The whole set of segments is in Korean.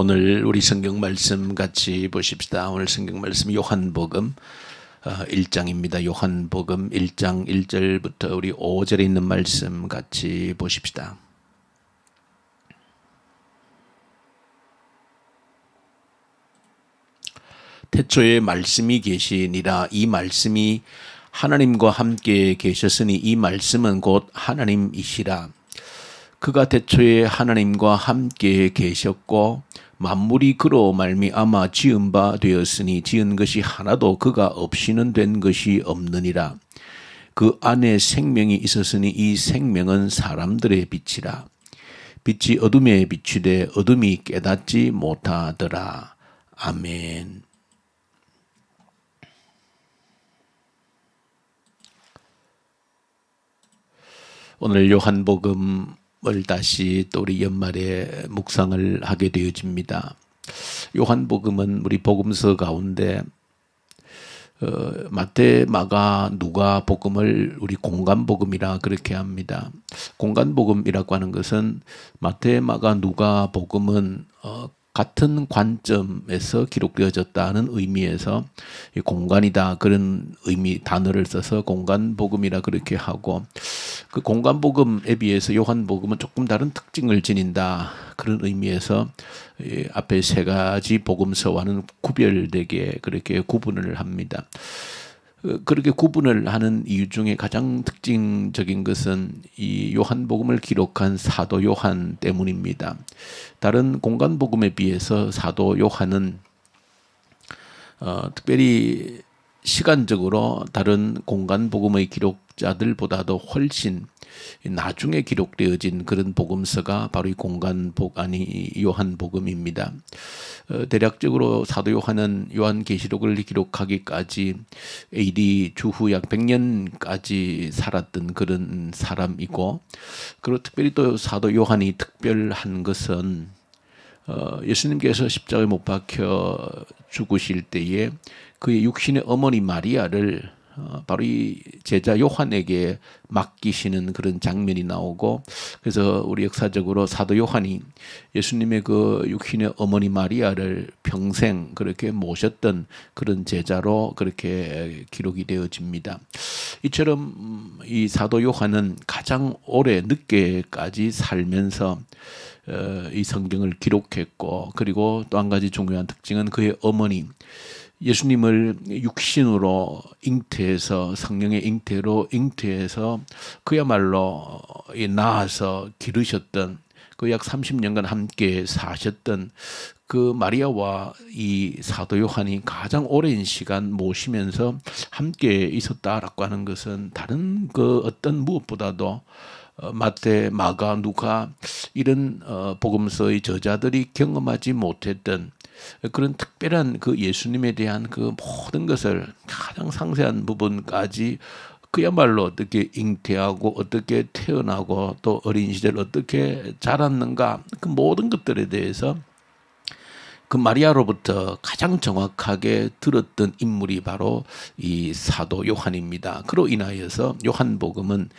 오늘 우리 성경 말씀 같이 보십시다. 오늘 성경 말씀 요한복음 1장입니다. 요한복음 1장 1절부터 우리 5절에 있는 말씀 같이 보십시다. 태초에 말씀이 계시니라 이 말씀이 하나님과 함께 계셨으니 이 말씀은 곧 하나님이시라 그가 태초에 하나님과 함께 계셨고 만물이 그로 말미암아 지은 바 되었으니 지은 것이 하나도 그가 없이는 된 것이 없느니라. 그 안에 생명이 있었으니 이 생명은 사람들의 빛이라. 빛이 어둠에 비추되 어둠이 깨닫지 못하더라. 아멘. 오늘 요한복음 을 다시 또 우리 연말에 묵상을 하게 되어집니다. 요한복음은 우리 복음서 가운데 어, 마태, 마가, 누가 복음을 우리 공간 복음이라 그렇게 합니다. 공간 복음이라고 하는 것은 마태, 마가, 누가 복음은 어, 같은 관점에서 기록되어졌다는 의미에서 공간이다 그런 의미 단어를 써서 공간 복음이라 그렇게 하고 그 공간 복음에 비해서 요한 복음은 조금 다른 특징을 지닌다 그런 의미에서 앞에 세 가지 복음서와는 구별되게 그렇게 구분을 합니다. 어, 그렇게 구분을 하는 이유 중에 가장 특징적인 것은 이 요한복음을 기록한 사도 요한 때문입니다. 다른 공간복음에 비해서 사도 요한은 어, 특별히 시간적으로 다른 공간 복음의 기록자들보다도 훨씬 나중에 기록되어진 그런 복음서가 바로 이 공간 복 아니 요한 복음입니다. 어, 대략적으로 사도 요한은 요한 계시록을 기록하기까지 AD 주후 약 100년까지 살았던 그런 사람이고 그리고 특별히 또 사도 요한이 특별한 것은 어, 예수님께서 십자가에 못 박혀 죽으실 때에 그의 육신의 어머니 마리아를 어, 바로 이 제자 요한에게 맡기시는 그런 장면이 나오고 그래서 우리 역사적으로 사도 요한이 예수님의 그 육신의 어머니 마리아를 평생 그렇게 모셨던 그런 제자로 그렇게 기록이 되어집니다. 이처럼 이 사도 요한은 가장 오래 늦게까지 살면서 어, 이 성경을 기록했고 그리고 또 한 가지 중요한 특징은 그의 어머니 예수님을 육신으로 잉태해서 성령의 잉태로 잉태해서 그야말로 낳아서 기르셨던 그 약 30년간 함께 사셨던 그 마리아와 이 사도 요한이 가장 오랜 시간 모시면서 함께 있었다라고 하는 것은 다른 그 어떤 무엇보다도 어, 마태, 마가, 누가 이런 어, 복음서의 저자들이 경험하지 못했던 그런 특별한 그 예수님에 대한 그 모든 것을 가장 상세한 부분까지 그야말로 어떻게 잉태하고 어떻게 태어나고 또 어린 시절 어떻게 자랐는가 그 모든 것들에 대해서 그 마리아로부터 가장 정확하게 들었던 인물이 바로 이 사도 요한입니다. 그로 인하여서 요한복음은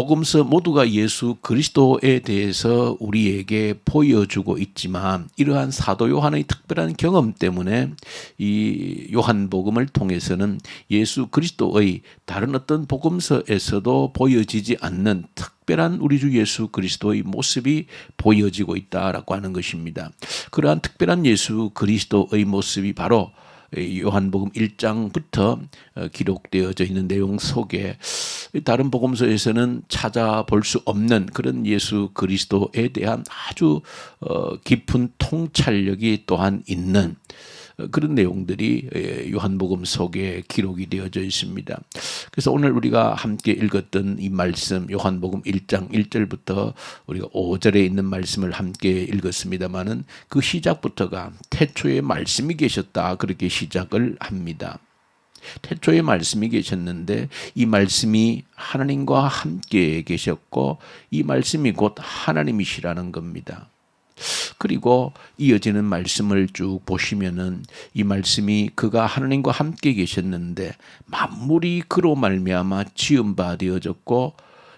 복음서 모두가 예수 그리스도에 대해서 우리에게 보여주고 있지만 이러한 사도 요한의 특별한 경험 때문에 이 요한복음을 통해서는 예수 그리스도의 다른 어떤 복음서에서도 보여지지 않는 특별한 우리 주 예수 그리스도의 모습이 보여지고 있다라고 하는 것입니다. 그러한 특별한 예수 그리스도의 모습이 바로 요한복음 1장부터 어, 기록되어져 있는 내용 속에 다른 복음서에서는 찾아볼 수 없는 그런 예수 그리스도에 대한 아주 어, 깊은 통찰력이 또한 있는 그런 내용들이 예, 요한복음 속에 기록이 되어져 있습니다. 그래서 오늘 우리가 함께 읽었던 이 말씀 요한복음 1장 1절부터 우리가 5절에 있는 말씀을 함께 읽었습니다마는 그 시작부터가 태초에 말씀이 계셨다 그렇게 시작을 합니다. 태초에 말씀이 계셨는데 이 말씀이 하나님과 함께 계셨고 이 말씀이 곧 하나님이시라는 겁니다. 그리고 이어지는 말씀을 쭉 보시면은 이 말씀이 그가 하나님과 함께 계셨는데 만물이 그로 말미암아 지은 바 되어졌고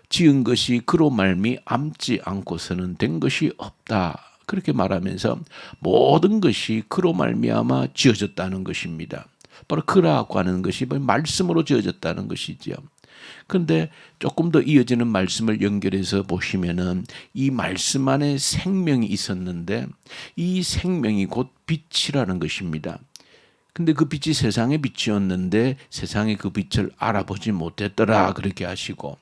지은 것이 그로 말미 암지 않고서는 된 것이 없다. 그렇게 말하면서 모든 것이 그로 말미암아 지어졌다는 것입니다. 바로 그라고 하는 것이 말씀으로 지어졌다는 것이죠. 그런데 조금 더 이어지는 말씀을 연결해서 보시면은 이 말씀 안에 생명이 있었는데 이 생명이 곧 빛이라는 것입니다. 근데 그 빛이 세상의 빛이었는데 세상이 그 빛을 알아보지 못했더라 그렇게 하시고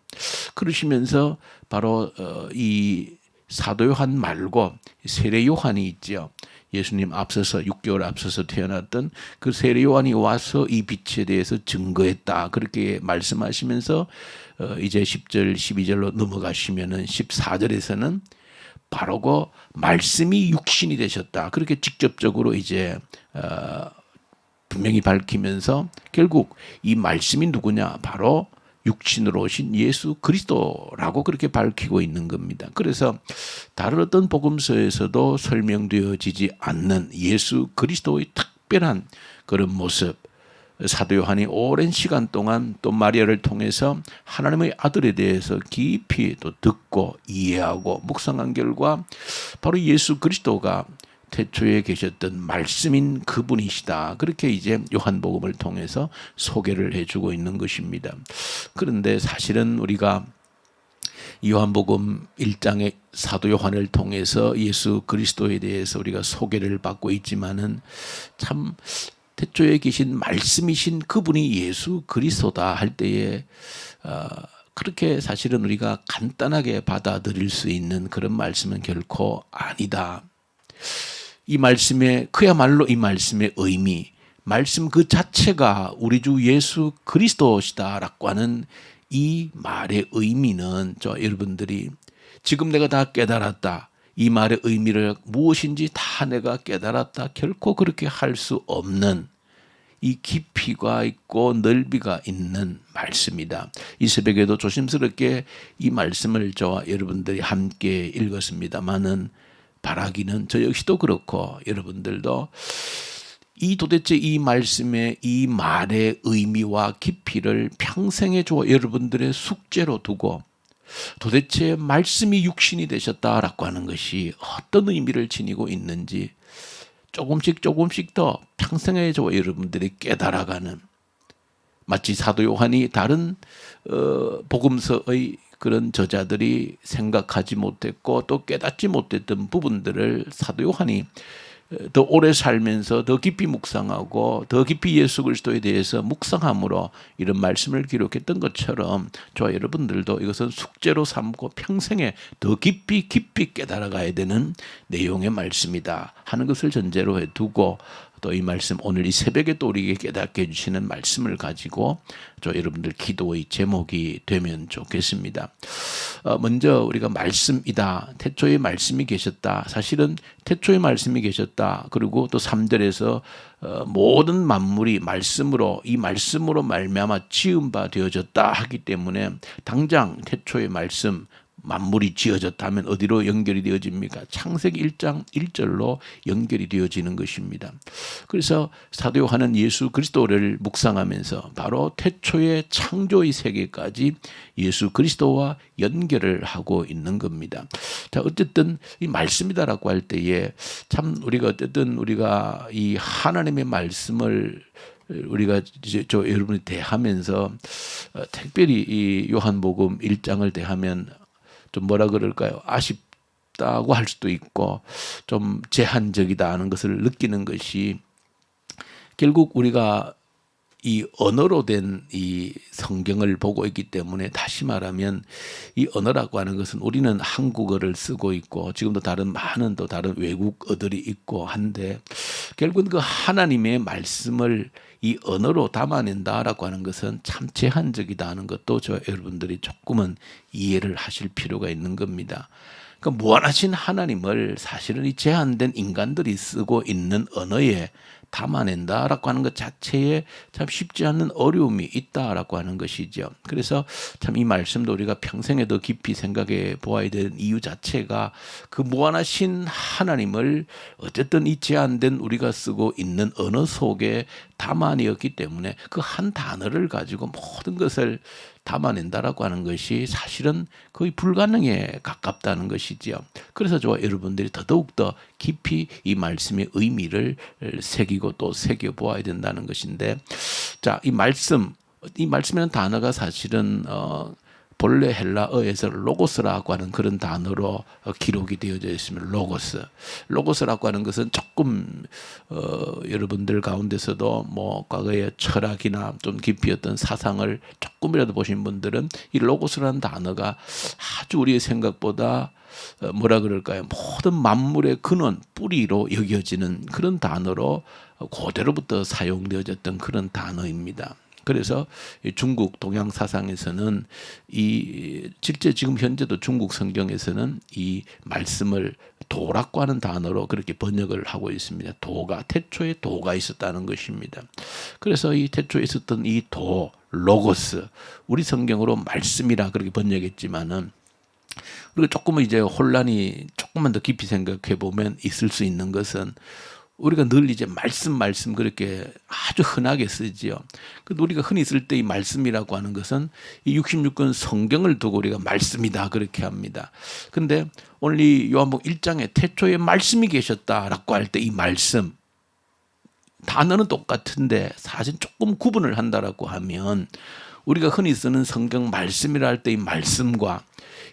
그러시면서 바로 어, 이 사도 요한 말고 세례 요한이 있죠. 예수님 앞서서 6개월 앞서서 태어났던 그 세례 요한이 와서 이 빛에 대해서 증거했다. 그렇게 말씀하시면서 어 이제 10절 12절로 넘어가시면은 14절에서는 바로 그 말씀이 육신이 되셨다. 그렇게 직접적으로 이제 어 분명히 밝히면서 결국 이 말씀이 누구냐? 바로 육신으로 오신 예수 그리스도라고 그렇게 밝히고 있는 겁니다. 그래서 다른 어떤 복음서에서도 설명되어지지 않는 예수 그리스도의 특별한 그런 모습, 사도 요한이 오랜 시간 동안 또 마리아를 통해서 하나님의 아들에 대해서 깊이 또 듣고 이해하고 묵상한 결과 바로 예수 그리스도가 태초에 계셨던 말씀인 그분이시다. 그렇게 이제 요한복음을 통해서 소개를 해주고 있는 것입니다. 그런데 사실은 우리가 요한복음 1장의 사도 요한을 통해서 예수 그리스도에 대해서 우리가 소개를 받고 있지만은 참 태초에 계신 말씀이신 그분이 예수 그리스도다 할 때에 어, 그렇게 사실은 우리가 간단하게 받아들일 수 있는 그런 말씀은 결코 아니다. 이 말씀의 그야말로 이 말씀의 의미, 말씀 그 자체가 우리 주 예수 그리스도시다라고 하는 이 말의 의미는 저 여러분들이 지금 내가 다 깨달았다. 이 말의 의미를 무엇인지 다 내가 깨달았다. 결코 그렇게 할 수 없는 이 깊이가 있고 넓이가 있는 말씀이다. 이 새벽에도 조심스럽게 이 말씀을 저와 여러분들이 함께 읽었습니다만은 바라기는 저 역시도 그렇고 여러분들도 이 도대체 이 말씀의 이 말의 의미와 깊이를 평생에 줘 여러분들의 숙제로 두고 도대체 말씀이 육신이 되셨다라고 하는 것이 어떤 의미를 지니고 있는지 조금씩 조금씩 더 평생에 줘 여러분들이 깨달아가는 마치 사도 요한이 다른 어, 복음서의 그런 저자들이 생각하지 못했고 또 깨닫지 못했던 부분들을 사도 요한이 더 오래 살면서 더 깊이 묵상하고 더 깊이 예수 그리스도에 대해서 묵상함으로 이런 말씀을 기록했던 것처럼 저 여러분들도 이것은 숙제로 삼고 평생에 더 깊이 깊이 깨달아가야 되는 내용의 말씀이다 하는 것을 전제로 해두고 또 이 말씀 오늘 이 새벽에 또 우리에게 깨닫게 해주시는 말씀을 가지고 저 여러분들 기도의 제목이 되면 좋겠습니다. 어, 먼저 우리가 말씀이다. 태초에 말씀이 계셨다. 사실은 태초에 말씀이 계셨다. 그리고 또 3절에서 어, 모든 만물이 말씀으로 이 말씀으로 말미암아 지은 바 되어졌다 하기 때문에 당장 태초의 말씀 만물이 지어졌다면 어디로 연결이 되어집니까? 창세기 1장 1절로 연결이 되어지는 것입니다. 그래서 사도 요한은 예수 그리스도를 묵상하면서 바로 태초의 창조의 세계까지 예수 그리스도와 연결을 하고 있는 겁니다. 자, 어쨌든 이 말씀이다라고 할 때에 참 우리가 어쨌든 우리가 이 하나님의 말씀을 우리가 이제 저 여러분이 대하면서 어, 특별히 이 요한복음 1장을 대하면 좀 뭐라 그럴까요? 아쉽다고 할 수도 있고 좀 제한적이다 하는 것을 느끼는 것이 결국 우리가 이 언어로 된 이 성경을 보고 있기 때문에 다시 말하면 이 언어라고 하는 것은 우리는 한국어를 쓰고 있고 지금도 다른 많은 또 다른 외국어들이 있고 한데 결국은 그 하나님의 말씀을 이 언어로 담아낸다라고 하는 것은 참 제한적이다 하는 것도 저 여러분들이 조금은 이해를 하실 필요가 있는 겁니다. 그 무한하신 하나님을 사실은 이 제한된 인간들이 쓰고 있는 언어에 담아낸다라고 하는 것 자체에 참 쉽지 않은 어려움이 있다라고 하는 것이죠. 그래서 참 이 말씀도 우리가 평생에 더 깊이 생각해 보아야 되는 이유 자체가 그 무한하신 하나님을 어쨌든 이 제한된 우리가 쓰고 있는 언어 속에 담아내었기 때문에 그 한 단어를 가지고 모든 것을 담아낸다라고 하는 것이 사실은 거의 불가능에 가깝다는 것이지요. 그래서 저와 여러분들이 더더욱 더 깊이 이 말씀의 의미를 새기고 또 새겨 보아야 된다는 것인데 자, 이 말씀, 이 말씀이라는 단어가 사실은 어, 본래 헬라어에서 로고스라고 하는 그런 단어로 어, 기록이 되어져 있습니다. 로고스. 로고스라고 하는 것은 조금 어, 여러분들 가운데서도 뭐 과거의 철학이나 좀 깊이 어떤 사상을 조금이라도 보신 분들은 이 로고스라는 단어가 아주 우리의 생각보다 어, 뭐라 그럴까요? 모든 만물의 근원, 뿌리로 여겨지는 그런 단어로 고대로부터 사용되어졌던 그런 단어입니다. 그래서 중국 동양 사상에서는 이 실제 지금 현재도 중국 성경에서는 이 말씀을 도라고 하는 단어로 그렇게 번역을 하고 있습니다. 도가 태초에 도가 있었다는 것입니다. 그래서 이 태초에 있었던 이 도 로고스 우리 성경으로 말씀이라 그렇게 번역했지만은 우리가 조금은 이제 혼란이 조금만 더 깊이 생각해 보면 있을 수 있는 것은 우리가 늘 이제 말씀 말씀 그렇게 아주 흔하게 쓰지요. 그 우리가 흔히 쓸 때 이 말씀이라고 하는 것은 이 66권 성경을 두고 우리가 말씀이다 그렇게 합니다. 근데 오늘 이 요한복음 1장에 태초에 말씀이 계셨다라고 할 때 이 말씀 단어는 똑같은데 사실 조금 구분을 한다라고 하면 우리가 흔히 쓰는 성경 말씀이라 할 때 이 말씀과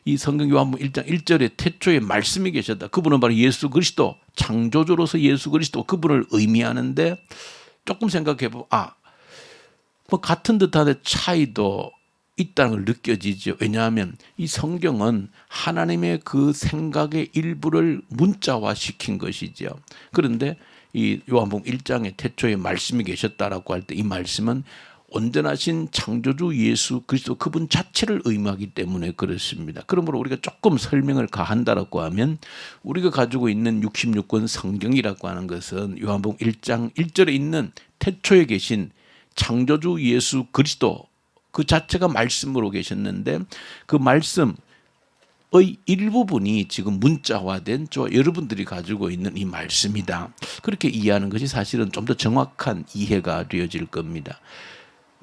이 성경 요한복음 1장 1절에 태초에 말씀이 계셨다. 그분은 바로 예수 그리스도 창조주로서 예수 그리스도 그분을 의미하는데 조금 생각해 보면 아, 뭐 같은 듯한데 차이도 있다는 걸 느껴지죠. 왜냐하면 이 성경은 하나님의 그 생각의 일부를 문자화 시킨 것이죠. 그런데 이 요한복음 1장에 태초에 말씀이 계셨다라고 할 때 이 말씀은 온전하신 창조주 예수 그리스도 그분 자체를 의미하기 때문에 그렇습니다. 그러므로 우리가 조금 설명을 가한다라고 하면 우리가 가지고 있는 66권 성경이라고 하는 것은 요한복음 1장 1절에 있는 태초에 계신 창조주 예수 그리스도 그 자체가 말씀으로 계셨는데 그 말씀 의 일부분이 지금 문자화된 저 여러분들이 가지고 있는 이 말씀이다. 그렇게 이해하는 것이 사실은 좀 더 정확한 이해가 되어질 겁니다.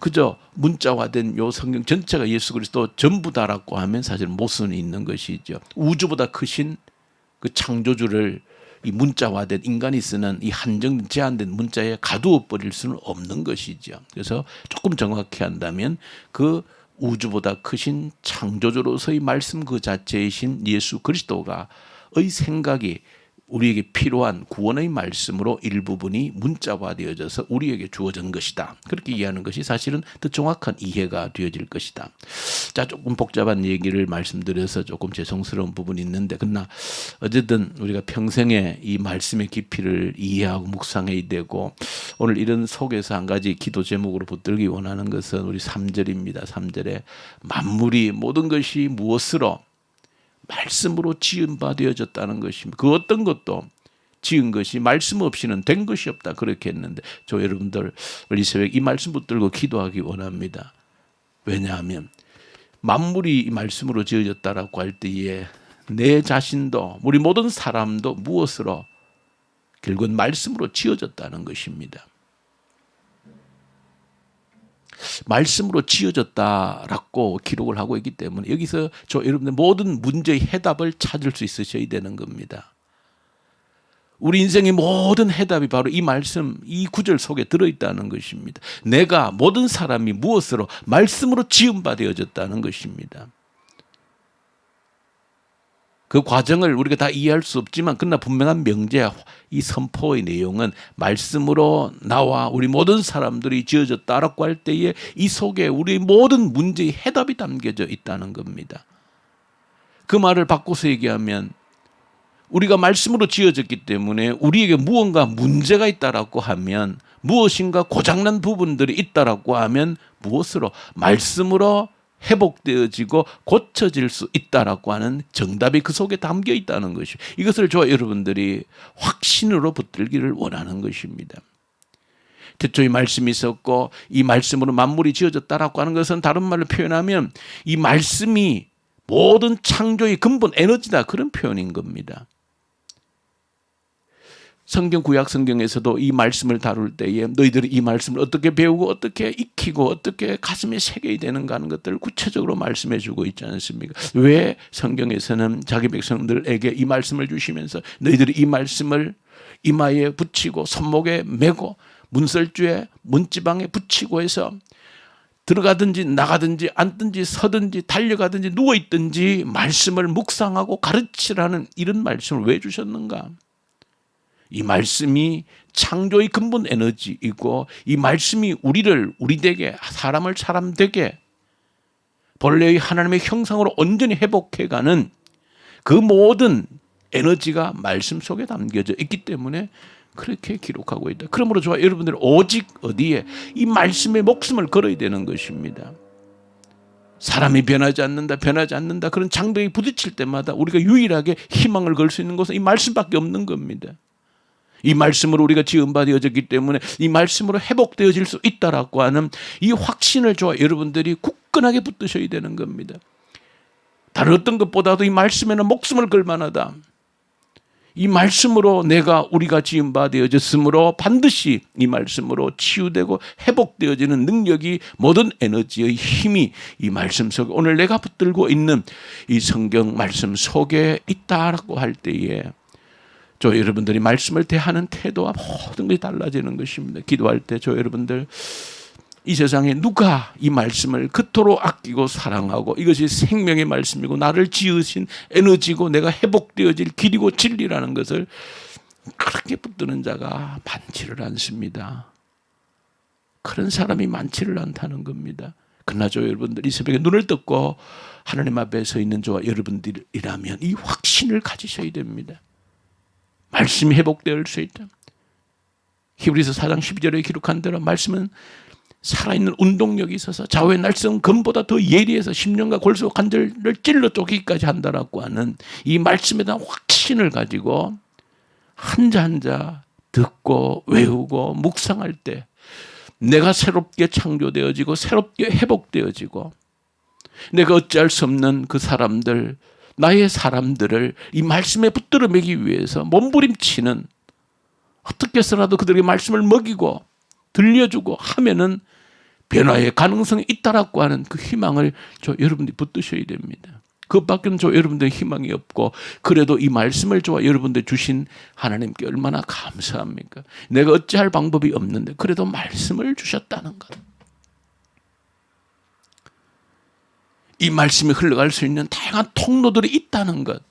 그저 문자화된 요 성경 전체가 예수 그리스도 전부다라고 하면 사실 모순이 있는 것이죠. 우주보다 크신 그 창조주를 이 문자화된 인간이 쓰는 이 한정 제한된 문자에 가두어 버릴 수는 없는 것이죠. 그래서 조금 정확히 한다면 그 우주보다 크신 창조주로서의 말씀 그 자체이신 예수 그리스도가 의 생각이 우리에게 필요한 구원의 말씀으로 일부분이 문자화되어져서 우리에게 주어진 것이다. 그렇게 이해하는 것이 사실은 더 정확한 이해가 되어질 것이다. 자, 조금 복잡한 얘기를 말씀드려서 조금 죄송스러운 부분이 있는데, 그러나 어쨌든 우리가 평생에 이 말씀의 깊이를 이해하고 묵상해야 되고, 오늘 이런 속에서 한 가지 기도 제목으로 붙들기 원하는 것은 우리 3절입니다. 3절에 만물이 모든 것이 무엇으로 말씀으로 지은 바 되어졌다는 것입니다. 그 어떤 것도 지은 것이 말씀 없이는 된 것이 없다 그렇게 했는데 저 여러분들 이 새벽 이 말씀 붙들고 기도하기 원합니다. 왜냐하면 만물이 이 말씀으로 지어졌다라고 할 때에 내 자신도 우리 모든 사람도 무엇으로 결국은 말씀으로 지어졌다는 것입니다. 말씀으로 지어졌다라고 기록을 하고 있기 때문에 여기서 저 여러분들 모든 문제의 해답을 찾을 수 있으셔야 되는 겁니다. 우리 인생의 모든 해답이 바로 이 말씀, 이 구절 속에 들어있다는 것입니다. 내가 모든 사람이 무엇으로 말씀으로 지음바 되어졌다는 것입니다. 그 과정을 우리가 다 이해할 수 없지만 그러나 분명한 명제 이 선포의 내용은 말씀으로 나와 우리 모든 사람들이 지어졌다라고 할 때에 이 속에 우리 모든 문제의 해답이 담겨져 있다는 겁니다. 그 말을 바꿔서 얘기하면 우리가 말씀으로 지어졌기 때문에 우리에게 무언가 문제가 있다라고 하면 무엇인가 고장난 부분들이 있다라고 하면 무엇으로 말씀으로 회복되어지고 고쳐질 수 있다라고 하는 정답이 그 속에 담겨 있다는 것이 이것을 저 여러분들이 확신으로 붙들기를 원하는 것입니다. 태초에 말씀이 있었고 이 말씀으로 만물이 지어졌다라고 하는 것은 다른 말로 표현하면 이 말씀이 모든 창조의 근본 에너지다 그런 표현인 겁니다. 성경 구약 성경에서도 이 말씀을 다룰 때에 너희들이 이 말씀을 어떻게 배우고 어떻게 익히고 어떻게 가슴에 새겨야 되는가 하는 것들을 구체적으로 말씀해 주고 있지 않습니까? 왜 성경에서는 자기 백성들에게 이 말씀을 주시면서 너희들이 이 말씀을 이마에 붙이고 손목에 메고 문설주에 문지방에 붙이고 해서 들어가든지 나가든지 앉든지 서든지 달려가든지 누워 있든지 말씀을 묵상하고 가르치라는 이런 말씀을 왜 주셨는가? 이 말씀이 창조의 근본 에너지이고 이 말씀이 우리를 우리 되게 사람을 사람 되게 본래의 하나님의 형상으로 온전히 회복해가는 그 모든 에너지가 말씀 속에 담겨져 있기 때문에 그렇게 기록하고 있다. 그러므로 저와 여러분들 오직 어디에 이 말씀에 목숨을 걸어야 되는 것입니다. 사람이 변하지 않는다, 변하지 않는다. 그런 장벽이 부딪힐 때마다 우리가 유일하게 희망을 걸 수 있는 것은 이 말씀밖에 없는 겁니다. 이 말씀으로 우리가 지음받아졌기 때문에 이 말씀으로 회복되어질 수 있다라고 하는 이 확신을 저와 여러분들이 굳건하게 붙드셔야 되는 겁니다. 다른 어떤 것보다도 이 말씀에는 목숨을 걸 만하다. 이 말씀으로 내가 우리가 지음받아졌으므로 반드시 이 말씀으로 치유되고 회복되어지는 능력이 모든 에너지의 힘이 이 말씀 속에 오늘 내가 붙들고 있는 이 성경 말씀 속에 있다라고 할 때에 저 여러분들이 말씀을 대하는 태도와 모든 것이 달라지는 것입니다. 기도할 때 저 여러분들 이 세상에 누가 이 말씀을 그토록 아끼고 사랑하고 이것이 생명의 말씀이고 나를 지으신 에너지고 내가 회복되어질 길이고 진리라는 것을 그렇게 붙드는 자가 많지를 않습니다. 그런 사람이 많지를 않다는 겁니다. 그러나 저 여러분들 이 새벽에 눈을 떴고 하나님 앞에 서 있는 저와 여러분들이라면 이 확신을 가지셔야 됩니다. 말씀이 회복될 수 있다. 히브리서 4장 12절에 기록한 대로 말씀은 살아있는 운동력이 있어서 좌우의 날성 금보다 더 예리해서 심령과 골수 관절을 찔러 쪼기까지 한다라고 하는 이 말씀에 대한 확신을 가지고 한자 한자 듣고 외우고 묵상할 때 내가 새롭게 창조되어지고 새롭게 회복되어지고 내가 어찌할 수 없는 그 사람들 나의 사람들을 이 말씀에 붙들어 매기 위해서 몸부림치는 어떻게 해서라도 그들에게 말씀을 먹이고 들려주고 하면은 변화의 가능성이 있다라고 하는 그 희망을 저 여러분들이 붙드셔야 됩니다. 그것밖에는 저 여러분들 희망이 없고 그래도 이 말씀을 저와 여러분들 주신 하나님께 얼마나 감사합니까? 내가 어찌할 방법이 없는데 그래도 말씀을 주셨다는 것. 이 말씀이 흘러갈 수 있는 다양한 통로들이 있다는 것.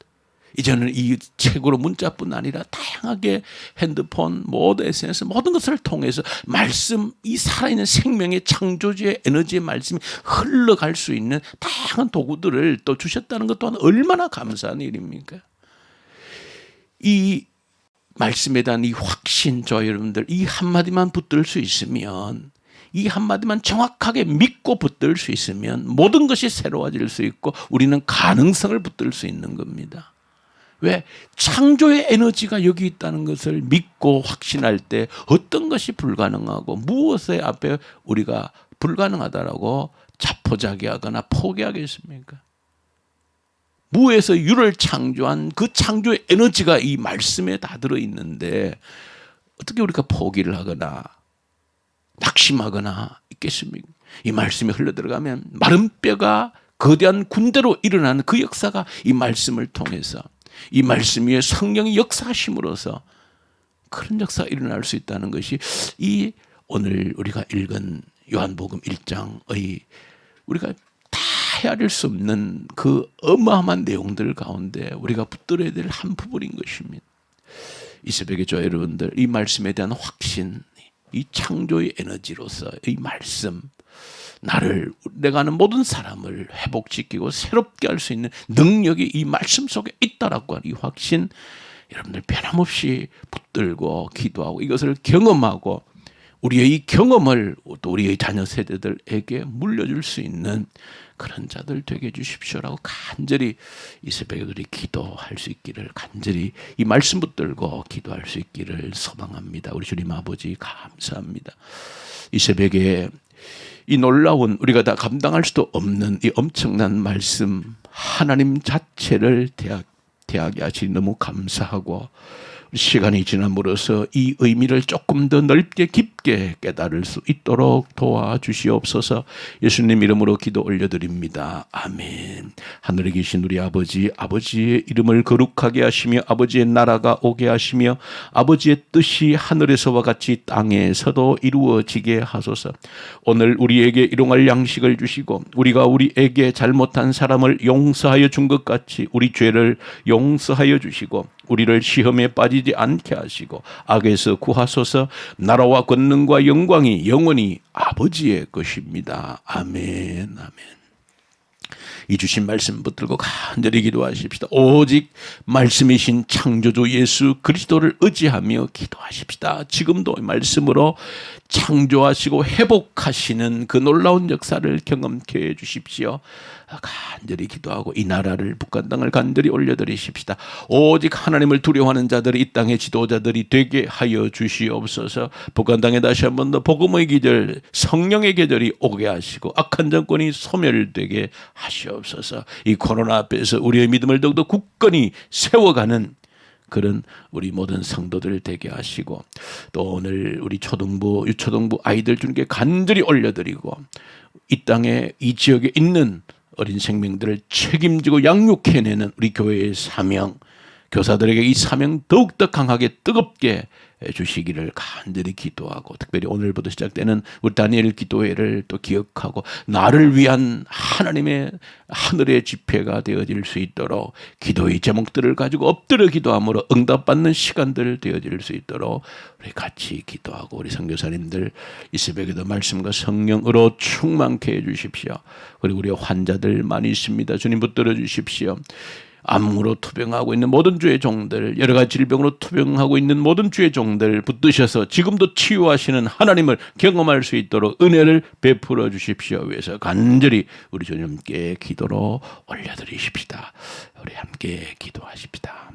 이제는 이 책으로 문자뿐 아니라 다양하게 핸드폰, 모든 SNS 모든 것을 통해서 말씀 이 살아있는 생명의 창조주의 에너지의 말씀이 흘러갈 수 있는 다양한 도구들을 또 주셨다는 것 또한 얼마나 감사한 일입니까? 이 말씀에 대한 이 확신, 저 여러분들 이 한마디만 붙들 수 있으면 이 한마디만 정확하게 믿고 붙들 수 있으면 모든 것이 새로워질 수 있고 우리는 가능성을 붙들 수 있는 겁니다. 왜? 창조의 에너지가 여기 있다는 것을 믿고 확신할 때 어떤 것이 불가능하고 무엇의 앞에 우리가 불가능하다라고 자포자기하거나 포기하겠습니까? 무에서 유를 창조한 그 창조의 에너지가 이 말씀에 다 들어 있는데 어떻게 우리가 포기를 하거나 낙심하거나 있겠습니까? 이 말씀이 흘러 들어가면 마른 뼈가 거대한 군대로 일어나는 그 역사가 이 말씀을 통해서 이 말씀 위에 성령이 역사하심으로써 그런 역사가 일어날 수 있다는 것이 이 오늘 우리가 읽은 요한복음 1장의 우리가 다 헤아릴 수 없는 그 어마어마한 내용들 가운데 우리가 붙들어야 될 한 부분인 것입니다. 이 새벽에 저 여러분들 이 말씀에 대한 확신, 이 창조의 에너지로서 이 말씀, 나를 내가 아는 모든 사람을 회복시키고 새롭게 할 수 있는 능력이 이 말씀 속에 있다라고 하는 이 확신 여러분들 변함없이 붙들고 기도하고 이것을 경험하고 우리의 이 경험을 또 우리의 자녀 세대들에게 물려줄 수 있는 그런 자들 되게 해주십시오라고 간절히 이 새벽에 우리 기도할 수 있기를 간절히 이 말씀 붙들고 기도할 수 있기를 소망합니다. 우리 주님 아버지 감사합니다. 이 새벽에 이 놀라운 우리가 다 감당할 수도 없는 이 엄청난 말씀 하나님 자체를 대하게 하시니 너무 감사하고 시간이 지남으로써 이 의미를 조금 더 넓게 깊게 깨달을 수 있도록 도와주시옵소서 예수님 이름으로 기도 올려드립니다. 아멘. 하늘에 계신 우리 아버지, 아버지의 이름을 거룩하게 하시며 아버지의 나라가 오게 하시며 아버지의 뜻이 하늘에서와 같이 땅에서도 이루어지게 하소서. 오늘 우리에게 일용할 양식을 주시고 우리가 우리에게 잘못한 사람을 용서하여 준 것 같이 우리 죄를 용서하여 주시고 우리를 시험에 빠지지 않게 하시고 악에서 구하소서 나라와 권능과 영광이 영원히 아버지의 것입니다. 아멘. 아멘. 이 주신 말씀 붙들고 간절히 기도하십시다. 오직 말씀이신 창조주 예수 그리스도를 의지하며 기도하십시다. 지금도 말씀으로 창조하시고 회복하시는 그 놀라운 역사를 경험케 해 주십시오. 간절히 기도하고 이 나라를 북한 땅을 간절히 올려드리십시다. 오직 하나님을 두려워하는 자들이 이 땅의 지도자들이 되게 하여 주시옵소서. 북한 땅에 다시 한 번 더 복음의 계절, 성령의 계절이 오게 하시고 악한 정권이 소멸되게 하시옵소서. 이 코로나 앞에서 우리의 믿음을 더욱더 굳건히 세워가는 그런 우리 모든 성도들 되게 하시고 또 오늘 우리 초등부 유초등부 아이들 중에 간절히 올려드리고 이 땅에 이 지역에 있는 어린 생명들을 책임지고 양육해내는 우리 교회의 사명 교사들에게 이 사명 더욱더 강하게 뜨겁게 주시기를 간절히 기도하고 특별히 오늘부터 시작되는 우리 다니엘 기도회를 또 기억하고 나를 위한 하나님의 하늘의 집회가 되어질 수 있도록 기도의 제목들을 가지고 엎드려 기도함으로 응답받는 시간들 되어질 수 있도록 우리 같이 기도하고 우리 선교사님들 이 새벽에도 말씀과 성령으로 충만케 해 주십시오. 그리고 우리 환자들 많이 있습니다. 주님 붙들어 주십시오. 암으로 투병하고 있는 모든 주의 종들, 여러 가지 질병으로 투병하고 있는 모든 주의 종들 붙드셔서 지금도 치유하시는 하나님을 경험할 수 있도록 은혜를 베풀어 주십시오. 위해서 간절히 우리 주님께 기도로 올려드리십시다. 우리 함께 기도하십시다.